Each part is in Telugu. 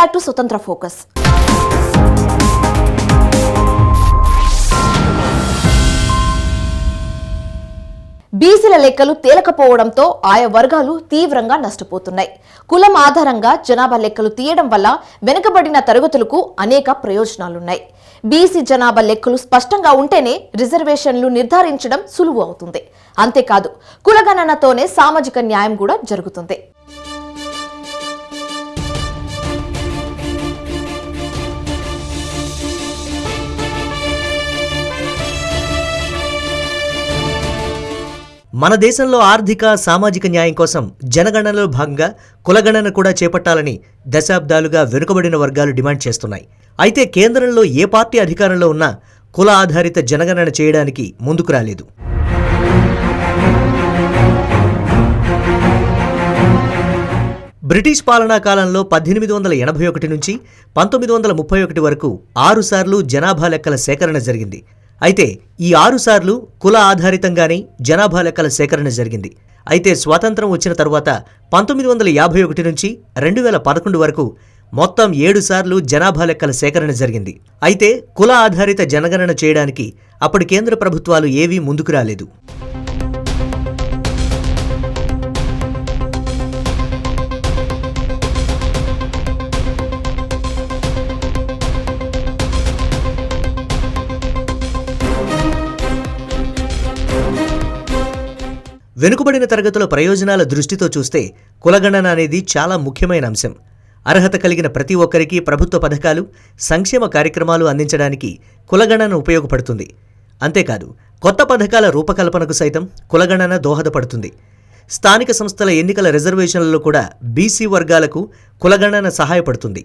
బ్యాక్ టు స్వతంత్ర ఫోకస్ బీసీల లెక్కలు తేలకపోవడంతో ఆయా వర్గాలు తీవ్రంగా నష్టపోతున్నాయి. కులం ఆధారంగా జనాభా లెక్కలు తీయడం వల్ల వెనుకబడిన తరగతులకు అనేక ప్రయోజనాలున్నాయి. బీసీ జనాభా లెక్కలు స్పష్టంగా ఉంటేనే రిజర్వేషన్లు నిర్ధారించడం సులువు అవుతుంది. అంతేకాదు కులగణనతోనే సామాజిక న్యాయం కూడా జరుగుతుంది. మన దేశంలో ఆర్థిక సామాజిక న్యాయం కోసం జనగణనలో భాగంగా కులగణన కూడా చేపట్టాలని దశాబ్దాలుగా వెనుకబడిన వర్గాలు డిమాండ్ చేస్తున్నాయి. అయితే కేంద్రంలో ఏ పార్టీ అధికారంలో ఉన్నా కుల ఆధారిత జనగణన చేయడానికి ముందుకు రాలేదు. బ్రిటిష్ పాలనా కాలంలో పద్దెనిమిది వందల ఎనభై ఒకటి నుంచి పంతొమ్మిది వందల ముప్పై ఒకటి వరకు ఆరుసార్లు జనాభా లెక్కల సేకరణ జరిగింది. అయితే ఈ ఆరుసార్లు కుల ఆధారితంగానే జనాభా లెక్కల సేకరణ జరిగింది. అయితే స్వాతంత్రం వచ్చిన తరువాత పంతొమ్మిది వందల యాభై ఒకటి నుంచి రెండు వేల పదకొండు వరకు మొత్తం ఏడు సార్లు జనాభా లెక్కల సేకరణ జరిగింది. అయితే కుల ఆధారిత జనగణన చేయడానికి అప్పటి కేంద్ర ప్రభుత్వాలు ఏవీ ముందుకు రాలేదు. వెనుకబడిన తరగతుల ప్రయోజనాల దృష్టితో చూస్తే కులగణన అనేది చాలా ముఖ్యమైన అంశం. అర్హత కలిగిన ప్రతి ఒక్కరికి ప్రభుత్వ పథకాలు సంక్షేమ కార్యక్రమాలు అందించడానికి కులగణన ఉపయోగపడుతుంది. అంతేకాదు కొత్త పథకాల రూపకల్పనకు సైతం కులగణన దోహదపడుతుంది. స్థానిక సంస్థల ఎన్నికల రిజర్వేషన్లలో కూడా బీసీ వర్గాలకు కులగణన సహాయపడుతుంది.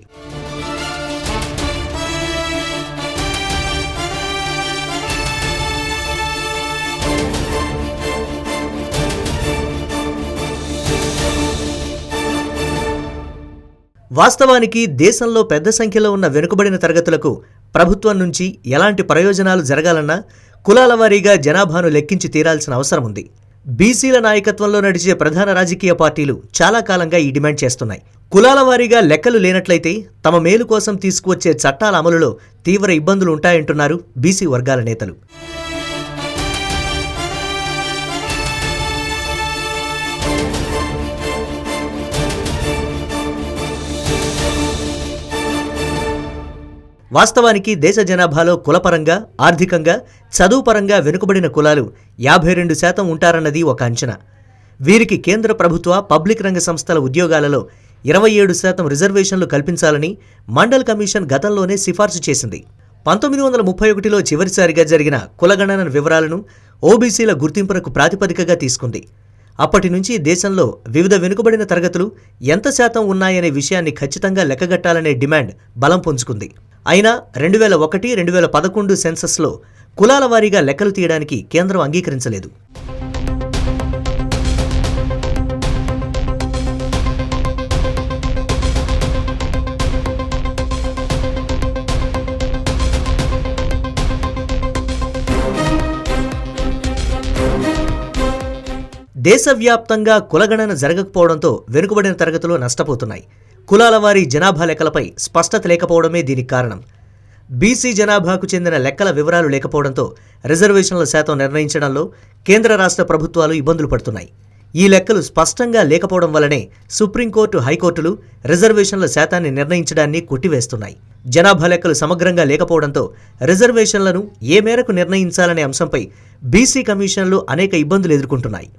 వాస్తవానికి దేశంలో పెద్ద సంఖ్యలో ఉన్న వెనుకబడిన తరగతులకు ప్రభుత్వం నుంచి ఎలాంటి ప్రయోజనాలు జరగాలన్నా కులాల వారీగా జనాభాను లెక్కించి తీరాల్సిన అవసరం ఉంది. బీసీల నాయకత్వంలో నడిచే ప్రధాన రాజకీయ పార్టీలు చాలా కాలంగా ఈ డిమాండ్ చేస్తున్నాయి. కులాల వారీగా లెక్కలు లేనట్లయితే తమ మేలు కోసం తీసుకువచ్చే చట్టాల అమలులో తీవ్ర ఇబ్బందులు ఉంటాయంటున్నారు బీసీ వర్గాల నేతలు. వాస్తవానికి దేశ జనాభాలో కులపరంగా ఆర్థికంగా చదువుపరంగా వెనుకబడిన కులాలు యాభై రెండు శాతం ఉంటారన్నది ఒక అంచనా. వీరికి కేంద్ర ప్రభుత్వ పబ్లిక్ రంగ సంస్థల ఉద్యోగాలలో ఇరవై ఏడు శాతం రిజర్వేషన్లు కల్పించాలని మండల్ కమిషన్ గతంలోనే సిఫార్సు చేసింది. పంతొమ్మిది వందల ముప్పై ఒకటిలో చివరిసారిగా జరిగిన కులగణన వివరాలను ఓబీసీల గుర్తింపునకు ప్రాతిపదికగా తీసుకుంది. అప్పటి నుంచి దేశంలో వివిధ వెనుకబడిన తరగతులు ఎంత శాతం ఉన్నాయనే విషయాన్ని ఖచ్చితంగా లెక్కగట్టాలనే డిమాండ్ బలం పుంజుకుంది. అయినా రెండు వేల ఒకటి రెండు వేల పదకొండు సెన్సస్లో కులాల వారీగా లెక్కలు తీయడానికి కేంద్రం అంగీకరించలేదు. దేశవ్యాప్తంగా కులగణన జరగకపోవడంతో వెనుకబడిన తరగతులు నష్టపోతున్నాయి. కులాల వారి జనాభా లెక్కలపై స్పష్టత లేకపోవడమే దీనికి కారణం. బీసీ జనాభాకు చెందిన లెక్కల వివరాలు లేకపోవడంతో రిజర్వేషన్ల శాతం నిర్ణయించడంలో కేంద్ర రాష్ట్ర ప్రభుత్వాలు ఇబ్బందులు పడుతున్నాయి. ఈ లెక్కలు స్పష్టంగా లేకపోవడం వల్లనే సుప్రీంకోర్టు హైకోర్టులు రిజర్వేషన్ల శాతాన్ని నిర్ణయించడాన్ని కొట్టివేస్తున్నాయి. జనాభా లెక్కలు సమగ్రంగా లేకపోవడంతో రిజర్వేషన్లను ఏ మేరకు నిర్ణయించాలనే అంశంపై బీసీ కమిషన్లు అనేక ఇబ్బందులు ఎదుర్కొంటున్నాయి.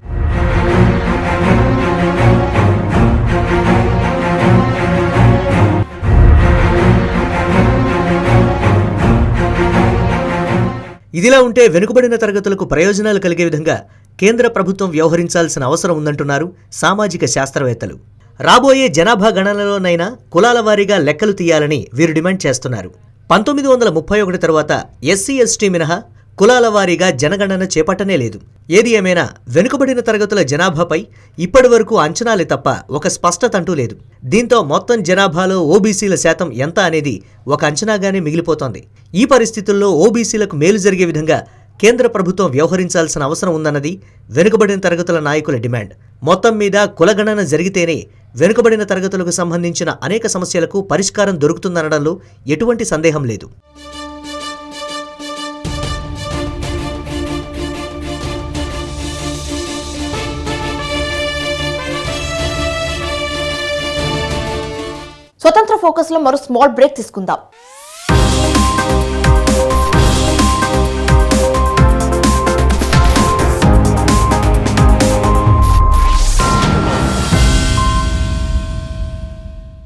ఇదిలా ఉంటే వెనుకబడిన తరగతులకు ప్రయోజనాలు కలిగే విధంగా కేంద్ర ప్రభుత్వం వ్యవహరించాల్సిన అవసరం ఉందంటున్నారు సామాజిక శాస్త్రవేత్తలు. రాబోయే జనాభా గణనలోనైనా కులాల వారీగా లెక్కలు తీయాలని వీరు డిమాండ్ చేస్తున్నారు. పంతొమ్మిది వందల ముప్పై ఒకటి తరువాత ఎస్సీ ఎస్టీ మినహా కులాల వారీగా జనగణన చేపట్టనే లేదు. ఏది ఏమైనా వెనుకబడిన తరగతుల జనాభాపై ఇప్పటి వరకు అంచనాలే తప్ప ఒక స్పష్టత అంటూ లేదు. దీంతో మొత్తం జనాభాలో ఓబీసీల శాతం ఎంత అనేది ఒక అంచనాగానే మిగిలిపోతోంది. ఈ పరిస్థితుల్లో ఓబీసీలకు మేలు జరిగే విధంగా కేంద్ర ప్రభుత్వం వ్యవహరించాల్సిన అవసరం ఉందన్నది వెనుకబడిన తరగతుల నాయకుల డిమాండ్. మొత్తం మీద కులగణన జరిగితేనే వెనుకబడిన తరగతులకు సంబంధించిన అనేక సమస్యలకు పరిష్కారం దొరుకుతుందనడంలో ఎటువంటి సందేహం లేదు. స్వతంత్ర ఫోకస్లో మరో స్మాల్ బ్రేక్ తీసుకుందాం.